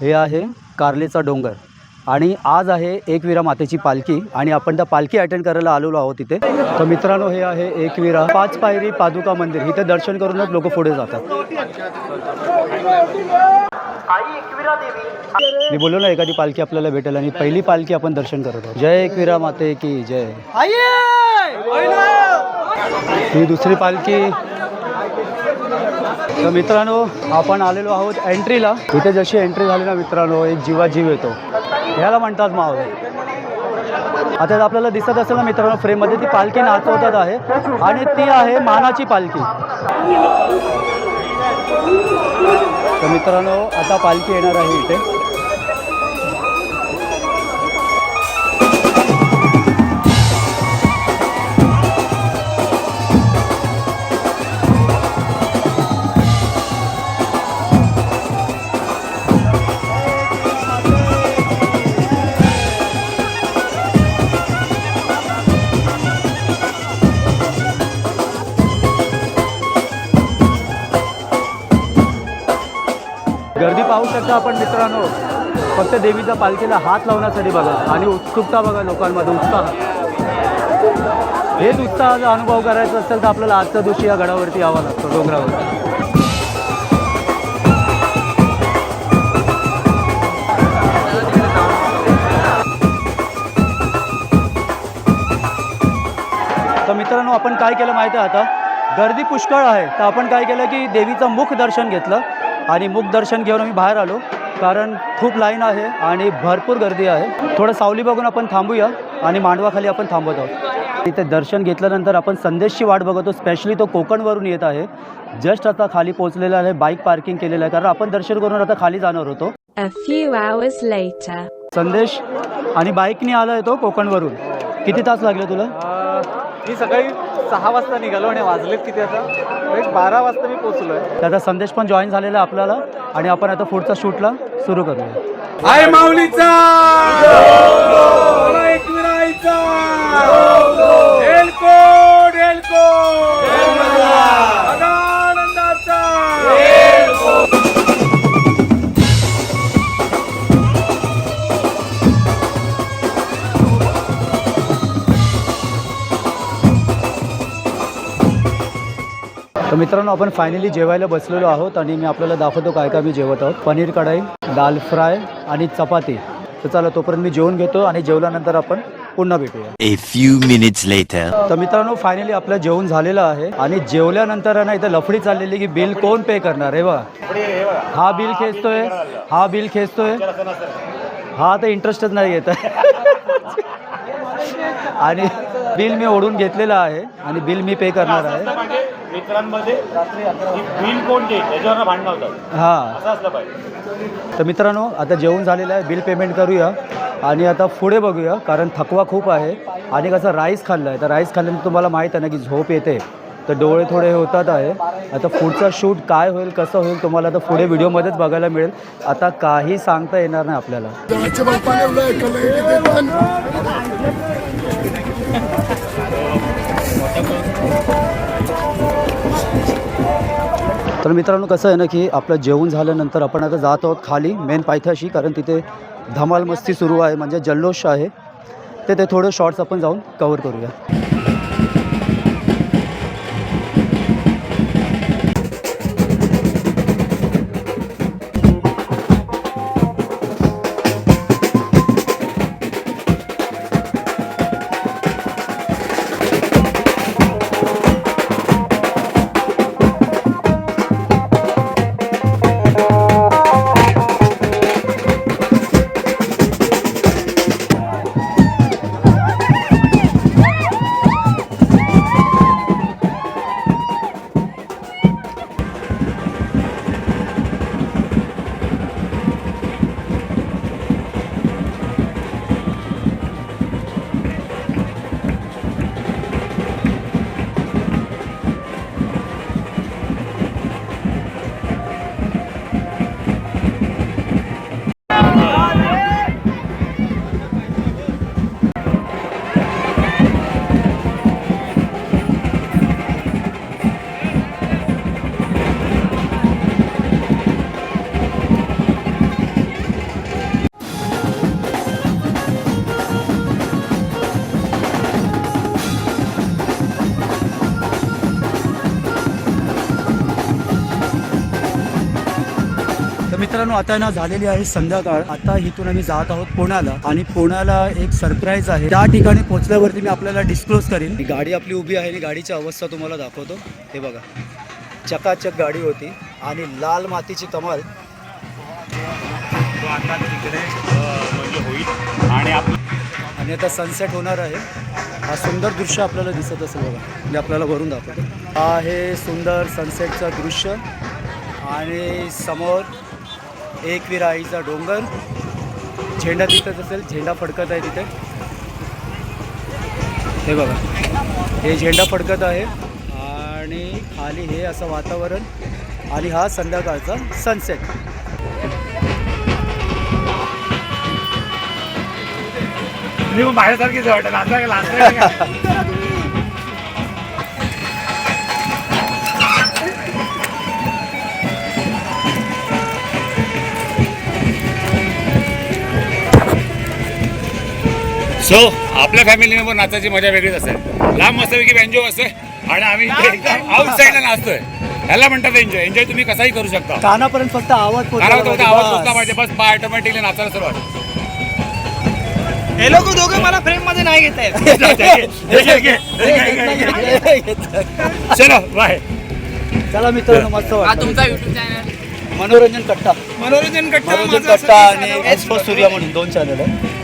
हे आहे कार्लेचा डोंगर. आणि आज आहे एकविरा मातेची पालखी आणि आपण त्या पालखी अटेंड करायला आलेलो आहोत तिथे तर मित्रांनो हे आहे एकविरा. पाच पायरी पादुका मंदिर. इथे दर्शन करूनच लोक पुढे जातात. मी बोललो ना एखादी पालखी आपल्याला भेटेल आणि पहिली पालखी आपण दर्शन करत आहोत. जय एकविरा माते की जय. ही दुसरी पालखी तर मित्रांनो आपण आलेलो आहोत एंट्रीला. इथे जशी एंट्री झाली ना मित्रांनो एक जीवा जीव येतो. ह्याला म्हणतात मावळे. आता आपल्याला दिसत असेल ना मित्रांनो फ्रेममध्ये ती पालखी नाचवतात आहे. आणि ती आहे मानाची पालखी. तर मित्रांनो आता पालखी येणार आहे इथे. पाहू शकता आपण मित्रांनो फक्त देवीच्या पालखीला हात लावण्यासाठी बघा आणि उत्सुकता बघा लोकांमध्ये उत्साह. हेच उत्साहाचा अनुभव करायचा असेल तर आपल्याला आजच्या दिवशी या गडावरती यावं लागतं डोंगरावर. तर मित्रांनो आपण काय केलं माहिती आहे आता? गर्दी पुष्कळ आहे. तर आपण काय केलं की देवीचं मुख दर्शन घेतलं. आणि मुख दर्शन घेऊन आम्ही बाहेर आलो. कारण खूप लाईन आहे आणि भरपूर गर्दी आहे. थोडं सावली बघून आपण थांबूया आणि मांडवाखाली आपण थांबत आहोत. इथे दर्शन घेतल्यानंतर आपण संदेशची वाट बघतो. स्पेशली तो कोकणवरून येत आहे. जस्ट आता खाली पोहोचलेला आहे. बाईक पार्किंग केलेलं आहे. कारण आपण दर्शन करून आता खाली जाणार होतो. A few hours later. संदेश आणि बाईकने आला आहे तो कोकणवरून. किती तास लागले तुला? मी सकाळी सहा वाजता निघालो आणि वाजलेत किती आता एक बारा वाजता मी पोचलो आहे त्याचा संदेश पण जॉईन झालेला आहे आपल्याला आणि आपण आता पुढचा शूटला सुरू करूया आय माऊलीचा मित्रांनो आपण फायनली जेवायला बसलेलो आहोत आणि मी आपल्याला दाखवतो काय काय मी जेवत आहोत. पनीर कढाई दाल फ्राय आणि चपाती. तर चला तोपर्यंत मी जेवून घेतो आणि जेवल्यानंतर आपण पुन्हा भेटूया. A few minutes later. तर मित्रांनो फायनली आपलं जेवण झालेलं आहे आणि जेवल्यानंतर ना इथं लफडी चाललेली की बिल कोण पे करणार आहे बा हा बिल खेचतोय हा बिल खेचतोय. हा तर इंटरेस्टच नाही येत आणि बिल मी ओढून घेतलेलं आहे आणि बिल मी पे करणार आहे. मित्रांमध्ये बिल कोण देईल त्याच्यावर भांडणं होतात. हां. असं असलं पाहिजे. तर मित्रांनो आता जेवण झालेलं आहे बिल पेमेंट करूया आणि आता पुढे बघूया कारण थकवा खूप आहे आणि कसं राईस खाल्लं आहे तर राईस खाल्ल्यानंतर तुम्हाला माहीत आहे ना की झोप येते. तर डोळे थोडे हे होतात आहे. आता पुढचा शूट काय होईल कसं होईल तुम्हाला आता पुढे व्हिडिओमध्येच बघायला मिळेल. आता काही सांगता येणार नाही आपल्याला. तर मित्रांनो कसं आहे ना की आपलं जेवण झाल्यानंतर आपण आता जात आहोत खाली मेन पायथ्याशी कारण तिथे धमाल मस्ती सुरू आहे म्हणजे जल्लोष आहे. ते ते थोडं शॉर्ट्स आपण जाऊन कवर करूया. मित्रांनो आता ना झालेली आहे संध्याकाळ. आता इथून आम्ही जात आहोत पुण्याला आणि पुण्याला एक सरप्राईज आहे. त्या ठिकाणी पोहोचल्यावरती मी आपल्याला डिस्क्लोज करेन. गाडी आपली उभी आहे आणि गाडीची अवस्था तुम्हाला दाखवतो. हे बघा. चकाचक गाडी होती आणि लाल मातीची कमाल. आता तिकडे म्हणजे होईल आणि आपण आणि आता सनसेट होणार आहे. हा सुंदर दृश्य आपल्याला दिसत असेल बघा. मी आपल्याला भरून दाखवतो. हा आहे सुंदर सनसेटचं दृश्य. आणि समोर एक विराईचा डोंगर. झेंडा तिथंच असेल झेंडा फडकत आहे तिथे. हे बघा हे झेंडा फडकत आहे आणि खाली हे असं वातावरण आणि हा संध्याकाळचा सनसेट बाहेरसारखीच वाटत सो आपल्या फॅमिली मेंबर नाचायची मजा वेगळीच असेल लांब मस्तपैकी बँजो असतोय आणि आम्ही एकदम आउटसाईडला नाचतोय. ह्याला म्हणतात एन्जॉय एन्जॉय तुम्ही कसाही करू शकता. कानापर्यंत फक्त आवाज कारण पोहोचला तो आवाज पोचला पाहिजे, बस बा ऑटोमॅटिकली नाचायला सुरुवात. हे लोक दोघे मला फ्रेममध्ये नाही घेत. चलो बाय चला मित्रांनो मस्त वाटलं. तुमचा युट्यूब चॅनल मनोरंजन कट्टा. मनोरंजन कट्टा मनोरंजन माझं कट्टा आणि. एक्सपो सूर्या म्हणून दोन चॅनल आहे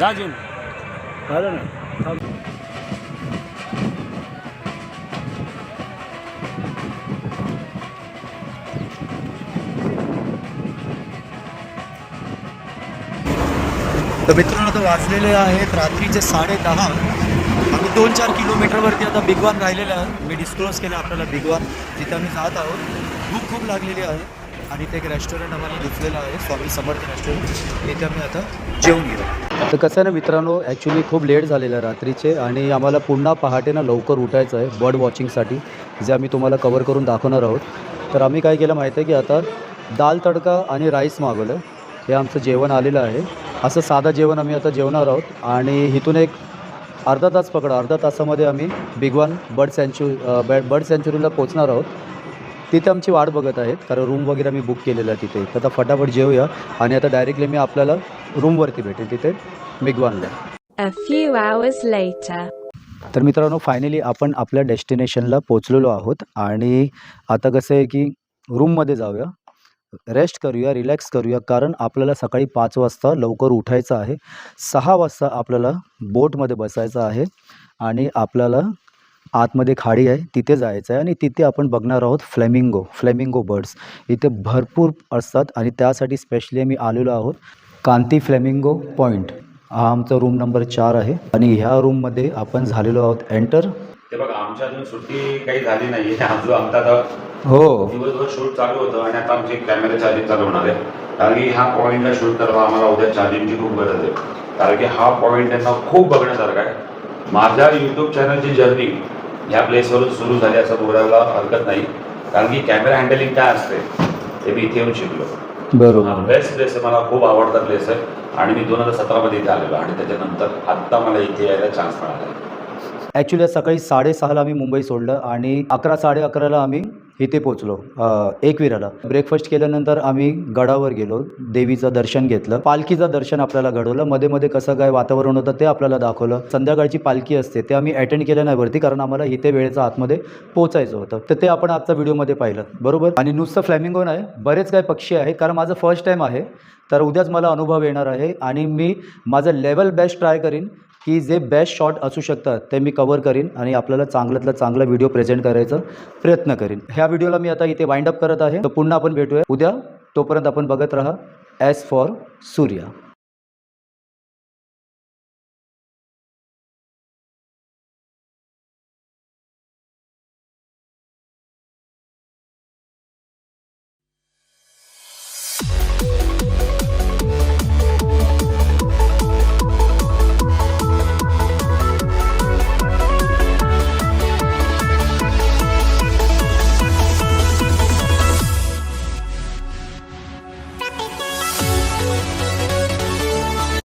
राजून. झालं ना. तर मित्रांनो आता वाजलेले आहेत रात्रीचे साडे दहा. आम्ही दोन चार किलोमीटरवरती आता बिगवान राहिलेलं आहे. मी डिस्क्लोज केलं आपल्याला बिगवान तिथे आम्ही जात आहोत. भूक खूप लागलेली आहे आणि ते एक रेस्टॉरंट आम्हाला दिसलेलं आहे. स्वामी समर्थ रेस्टॉरंट तिथे आम्ही आता जेवून घेऊ. तर कसं आहे ना मित्रांनो ॲक्च्युली खूप लेट झालेलं आहे रात्रीचे आणि आम्हाला पुन्हा पहाटे ना लवकर उठायचं आहे बर्ड वॉचिंगसाठी जे आम्ही तुम्हाला कवर करून दाखवणार आहोत. तर आम्ही काय केलं माहिती आहे की आता दाल तडका आणि राईस मागवलं. हे आमचं जेवण आलेलं आहे. असं साधं जेवण आम्ही आता जेवणार आहोत आणि इथून एक अर्धा तास पकडा अर्धा तासामध्ये आम्ही बिगवान बर्ड सँच्यु बर्ड बर्ड सँच्युरीला पोचणार आहोत. तिथे आमची वाट बघत आहेत कारण रूम वगैरे आम्ही बुक केलेलं आहे तिथे. तर आता फटाफट जेवूया आणि आता डायरेक्टली मी आपल्याला रूमवरती भेटेल तिथे. बिगवानला A few hours later. तर मित्रांनो फायनली आपण आपल्या डेस्टिनेशनला पोचलेलो आहोत. आणि आता कसं आहे की रूममध्ये जाऊया. रेस्ट करूया रिलॅक्स करूया. कारण आपल्याला सकाळी पाच वाजता लवकर उठायचं आहे. सहा वाजता आपल्याला बोटमध्ये बसायचं आहे. आणि आपल्याला आतमध्ये खाडी आहे तिथे जायचं आहे. आणि तिथे आपण बघणार आहोत फ्लेमिंगो फ्लेमिंगो बर्ड्स इथे भरपूर असतात. आणि त्यासाठी स्पेशली आम्ही आलेलो आहोत. कांती फ्लेमिंगो पॉईंट हा आमचा रूम नंबर चार आहे. आणि ह्या रूममध्ये आपण झालेलो आहोत एंटर ते बघा आमच्या अजून सुट्टी काही झाली नाही आमचं आमचा आता हो. दिवसभर शूट चालू होतं आणि आता आमचे कॅमेरा चार्जिंग चालू होणार आहे. कारण की ह्या पॉईंटला शूट करावा आम्हाला उद्या चार्जिंगची खूप गरज आहे. कारण की हा पॉईंट त्यांना खूप बघण्यासारखा आहे. माझ्या यूट्यूब चॅनलची जर्नी ह्या प्लेसवरून सुरू झाली असं बोलायला हरकत नाही. कारण की कॅमेरा हँडलिंग काय असते ते मी इथे येऊन शिकलो. बरोबर. बेस्ट प्लेस आहे मला खूप आवडता प्लेस आहे. आणि मी दोन हजार सतरामध्ये इथे आलेलो आणि त्याच्यानंतर आत्ता मला इथे यायला चान्स मिळाला ॲक्च्युली सकाळी साडेसहाला आम्ही मुंबई सोडलं आणि अकरा साडे अकराला आम्ही इथे पोचलो एकविराला. ब्रेकफास्ट केल्यानंतर आम्ही गडावर गेलो देवीचं दर्शन घेतलं. पालखीचं दर्शन आपल्याला घडवलं. मध्ये मध्ये कसं काय वातावरण होतं ते आपल्याला दाखवलं. संध्याकाळची पालखी असते ते आम्ही अटेंड केलं नाही वरती कारण आम्हाला इथे वेळेचा आतमध्ये पोचायचं होतं. तर ते आपण आजच्या व्हिडिओमध्ये पाहिलं. बरोबर? आणि नुसतं फ्लॅमिंगो नाही बरेच काही पक्षी आहे. कारण माझं फर्स्ट टाईम आहे तर उद्याच मला अनुभव येणार आहे आणि मी माझं लेवल बेस्ट ट्राय करीन. की जे बेस्ट शॉट असू शकतात ते मी कवर करीन आणि आपल्याला चांगल्यातला चांगला व्हिडिओ प्रेझेंट करायचा प्रयत्न करीन. ह्या व्हिडिओला मी आता इथे वाइंड अप करत आहे. तर पुन्हा आपण भेटूया. उद्या तोपर्यंत आपण बघत राहा. As for Surya.